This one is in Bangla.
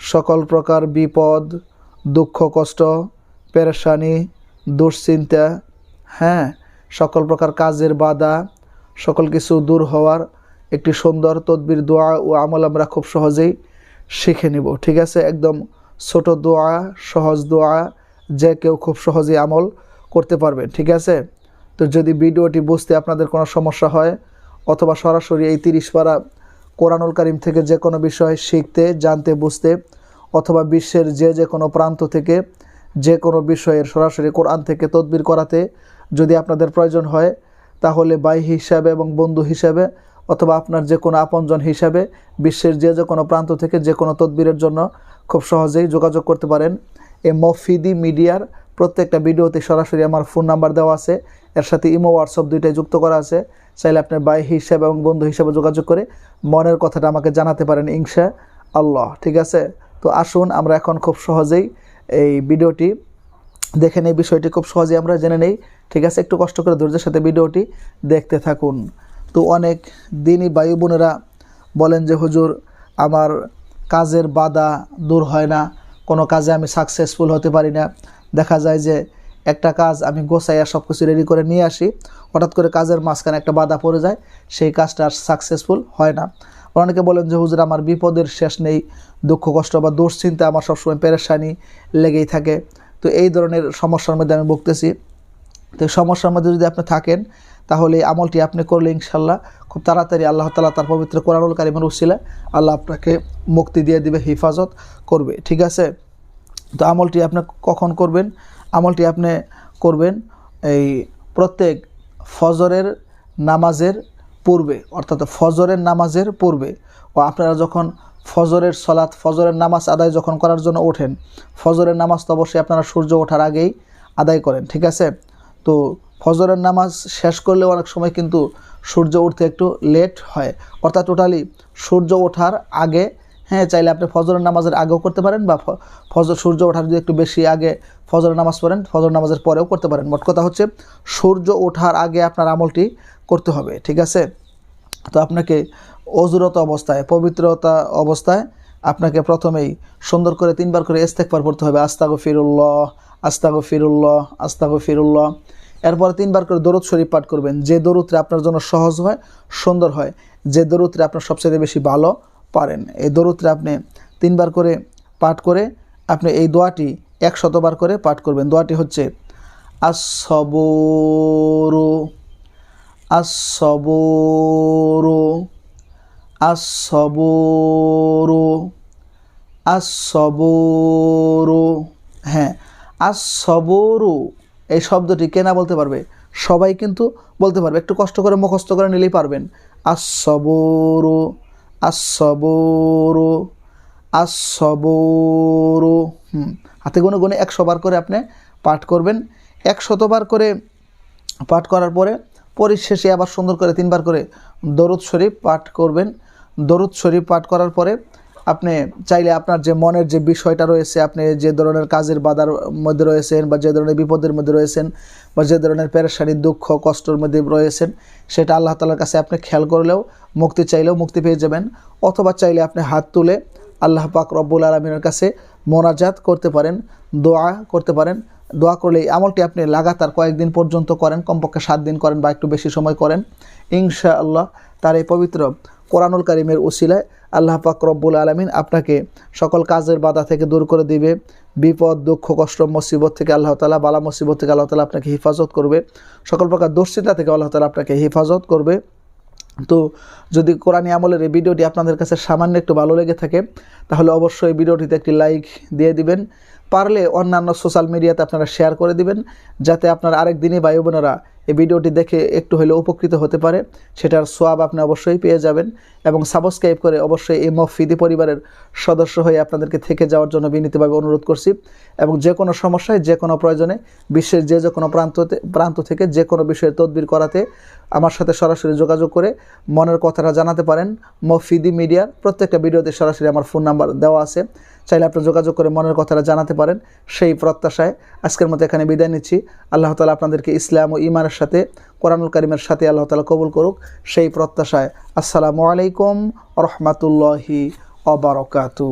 সকল প্রকার বিপদ, দুঃখ, কষ্ট, পেরেশানি, দুশ্চিন্তা হ্যাঁ সকল প্রকার কাজের বাধা, সকল কিছু দূর হওয়ার একটি সুন্দর তদবির, দোয়া ও আমল আমরা খুব সহজেই শিখে নিব। ঠিক আছে? একদম ছোট দোয়া, সহজ দোয়া, যে কেউ খুব সহজেই আমল করতে পারবেন ঠিক আছে? তো যদি ভিডিওটি বুঝতে আপনাদের কোনো সমস্যা হয়, অথবা সরাসরি এই তিরিশ পারা কোরআনুল কারিম থেকে যে কোনো বিষয় শিখতে, জানতে, বুঝতে অথবা বিশ্বের যে যে কোনো প্রান্ত থেকে যে কোনো বিষয়ের সরাসরি কোরআন থেকে তদবির করাতে যদি আপনাদের প্রয়োজন হয়, তাহলে বাই হিসাবে এবং বন্ধু হিসাবে অথবা আপনার যে কোনো আপনজন হিসাবে বিশ্বের যে যে কোনো প্রান্ত থেকে যে কোনো তদবিরের জন্য খুব সহজেই যোগাযোগ করতে পারেন। এই মফিদি মিডিয়ার প্রত্যেকটা ভিডিওতে সরাসরি আমার ফোন নাম্বার দেওয়া আছে। এর সাথে ইমো হোয়াটসঅ্যাপ দুইটাই যুক্ত করা আছে। চাইলে আপনার বাই হিসাবে এবং বন্ধু হিসাবে যোগাযোগ করে মনের কথাটা আমাকে জানাতে পারেন, ইনশা আল্লাহ। ঠিক আছে? তো আসুন, আমরা এখন খুব সহজেই এই ভিডিওটি দেখে নেই। বিষয়টি খুব সহজেই আমরা জেনে নেই। ঠিক আছে? একটু কষ্ট করে ধৈর্যের সাথে ভিডিওটি দেখতে থাকুন। তো অনেক দিনই বায়ু বোনেরা বলেন যে, হুজুর, আমার কাজের বাধা দূর হয় না। কোনো কাজে আমি সাকসেসফুল হতে পারি না। দেখা যায় যে একটা কাজ আমি গোছাইয়া সব কিছু রেডি করে নিয়ে আসি, হঠাৎ করে কাজের মাঝখানে একটা বাধা পড়ে যায়, সেই কাজটা আর সাকসেসফুল হয় না। অনেকে বলেন যে, হুজুর, আমার বিপদের শেষ নেই, দুঃখ, কষ্ট বা দুশ্চিন্তা আমার সবসময় পেরেশানি লেগেই থাকে। তো এই ধরনের সমস্যার মধ্যে আমি ভুগতেছি। তো সমস্যার মধ্যে যদি আপনি থাকেন, তাহলে এই আমলটি আপনি করলে ইনশাল্লাহ খুব তাড়াতাড়ি আল্লাহ তালা তার পবিত্র কোরআনুল কারিমের উসিলা আল্লাহ আপনাকে মুক্তি দিয়ে দিবে, হেফাজত করবে। ঠিক আছে? তো আমলটি আপনি কখন করবেন? আমলটি আপনি করবেন এই প্রত্যেক ফজরের নামাজের পূর্বে, অর্থাৎ ফজরের নামাজের পূর্বে। ও আপনারা যখন ফজরের সলাৎ, ফজরের নামাজ আদায় যখন করার জন্য ওঠেন, ফজরের নামাজ তো অবশ্যই আপনারা সূর্য ওঠার আগেই আদায় করেন, ঠিক আছে? তো ফজরের নামাজ শেষ করলে অনেক সময় কিন্তু সূর্য উঠতে একটু লেট হয়। অর্থাৎ টোটালি সূর্য ওঠার আগে হ্যাঁ চাইলে আপনি ফজরের নামাজের আগেও করতে পারেন বা ফজর সূর্য ওঠার যদি একটু বেশি আগে ফজরের নামাজ পড়েন, ফজর নামাজের পরেও করতে পারেন। মোট কথা হচ্ছে, সূর্য ওঠার আগে আপনার আমলটি করতে হবে, ঠিক আছে? তো আপনাকে অজুরত অবস্থায়, পবিত্রতা অবস্থায় আপনাকে প্রথমেই সুন্দর করে তিনবার করে ইস্তেকবার পড়তে হবে। আস্তাগো ফিরুল্লাহ আস্তাগো ফিরুল্লাহ আস্তাগো ফিরুল্লাহ এরপরে তিনবার করে দরুদ শরীফ পাঠ করবেন। যে দরুদটা আপনার জন্য সহজ হয়, সুন্দর হয়। যে দরুদটা আপনার সবচেয়ে বেশি ভালো পারেন। এই দরুদটা আপনি তিনবার করে পাঠ করে আপনি এই দোয়াটি একশতবার করে পাঠ করবেন। দোয়াটি হচ্ছে আসবরু আসবরু আসবরু আসবরু হ্যাঁ আসবরু এই শব্দটি কেনা বলতে পারবে? সবাই কিন্তু বলতে পারবে। একটু কষ্ট করে মুখস্থ করে নিলেই পারবেন। আসবরু আসবরু আসবরো হুম, হাতে গুনে গুনে একশো বার করে আপনি পাঠ করবেন। একশতবার করে পাঠ করার পরে পরিশেষে আবার সুন্দর করে তিনবার করে দরুদ শরীফ পাঠ করবেন। দরুদ শরীফ পাঠ করার পরে আপনি চাইলে আপনার যে মনের যে বিষয়টা রয়েছে, আপনি যে ধরনের কাজের বাধার মধ্যে রয়েছেন বা যে ধরনের বিপদের মধ্যে রয়েছেন বা যে ধরনের পেরেশানি দুঃখ, কষ্টর মধ্যে রয়েছেন, সেটা আল্লাহ তালার কাছে আপনি খেয়াল করলেও, মুক্তি চাইলেও মুক্তি পেয়ে যাবেন। অথবা চাইলে আপনি হাত তুলে আল্লাহ পাক রব্বুল আলমিনের কাছে মোনাজাত করতে পারেন, দোয়া করতে পারেন। দোয়া করলে এই আমলটি আপনি লাগাতার কয়েকদিন পর্যন্ত করেন, কমপক্ষে সাত দিন করেন বা একটু বেশি সময় করেন। ইনশা আল্লাহ তার এই পবিত্র কোরআনুল কারিমের উসিলায় আল্লাহ পাক রব্বুল আলমিন আপনাকে সকল কাজের বাধা থেকে দূর করে দিবে। বিপদ, দুঃখ, কষ্ট, মুসিবত থেকে আল্লাহ তালা বালা মুসিবত থেকে আল্লাহ তালা আপনাকে হেফাজত করবে। সকল প্রকার দুশ্চিন্তা থেকে আল্লাহ তালা আপনাকে হেফাজত করবে। তো যদি কোরআনী আমলের এই ভিডিওটি আপনাদের কাছে সামান্য একটু ভালো লেগে থাকে, তাহলে অবশ্যই ভিডিওটিতে একটি লাইক দিয়ে দিবেন। পারলে অন্যান্য সোশ্যাল মিডিয়াতে আপনারা শেয়ার করে দিবেন, যাতে আপনার আরেক দিনই ভাই বোনেরা এই ভিডিওটি দেখে একটু হলেও উপকৃত হতে পারে, সেটার সোয়াব আপনি অবশ্যই পেয়ে যাবেন এবং সাবস্ক্রাইব করে অবশ্যই এই মফিদি পরিবারের সদস্য হয়ে আপনাদেরকে থেকে যাওয়ার জন্য বিনীতভাবে অনুরোধ করছি এবং যে কোনো সমস্যায়, যে কোনো প্রয়োজনে বিশ্বের যে যে কোনো প্রান্ততে প্রান্ত থেকে যে কোনো বিষয়ের তদবির করাতে আমার সাথে সরাসরি যোগাযোগ করে মনের কথাটা জানাতে পারেন। মফিদি মিডিয়ার প্রত্যেকটা ভিডিওতে সরাসরি আমার ফোন নাম্বার দেওয়া আছে। চাইলে আপনি যোগাযোগ করে মনের কথাটা জানাতে পারেন। সেই প্রত্যাশায় আজকের মতো এখানে বিদায় নিচ্ছি। আল্লাহ তালা আপনাদেরকে ইসলাম ও ইমানের সাথে কোরআনুল করিমের সাথে আল্লাহ তালা কবুল করুক। সেই প্রত্যাশায় আসসালামু আলাইকুম রহমাতুল্লাহি অবরকাতু